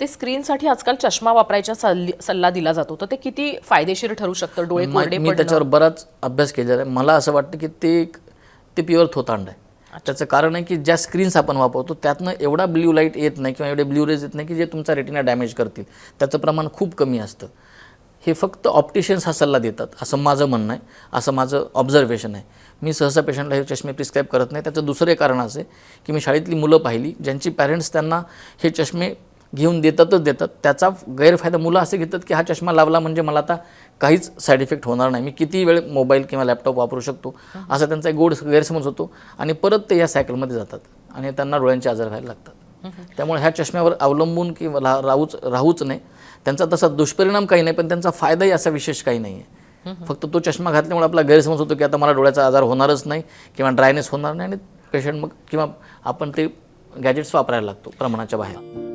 ते स्क्रीनसाठी आजकाल चष्मा वापरायचा सल्ली- सल्ला दिला जातो. तर ते किती फायदेशीर ठरू शकतं? डोळे कोरडे मी त्याच्यावर बराच अभ्यास केलेला आहे. मला असं वाटतं की ते एक ते प्युअर थोतांड आहे. त्याचं कारण आहे की ज्या स्क्रीन्स आपण वापरतो त्यातनं एवढा ब्ल्यू लाइट येत नाही किंवा एवढे ब्ल्यू रेज येत नाही की जे तुमचा रेटिना डॅमेज करतील. त्याचं प्रमाण खूप कमी असतं. हे फक्त ऑप्टिशियन्स हा सल्ला देतात. असं माझं म्हणणं आहे. असं माझं ऑब्झर्वेशन आहे. मी सहसा पेशंटला हे चष्मे प्रिस्क्राईब करत नाही. त्याचं दुसरं कारण असं आहे की मी शाळेतली मुलं पाहिली ज्यांची पॅरेंट्स त्यांना हे चष्मे घेऊन देतातच देतात. त्याचा गैरफायदा मुलं असे घेतात की हा चष्मा लावला म्हणजे मला आता काहीच साईड इफेक्ट होणार नाही. मी किती वेळ मोबाईल किंवा लॅपटॉप वापरू शकतो. असा त्यांचा एक गोड गैरसमज होतो आणि परत ते या सायकलमध्ये जातात आणि त्यांना डोळ्यांचे आजार व्हायला लागतात. त्यामुळे ह्या चष्म्यावर अवलंबून किंवा राहूच राहूच नाही त्यांचा तसा दुष्परिणाम काही नाही पण त्यांचा फायदाही असा विशेष काही नाही आहे फक्त तो चष्मा घातल्यामुळे आपला गैरसमज होतो की आता मला डोळ्याचा आजार होणारच नाही किंवा ड्रायनेस होणार नाही आणि पेशंट मग किंवा आपण ते गॅजेट्स वापरायला लागतो प्रमाणाच्या बाहेर.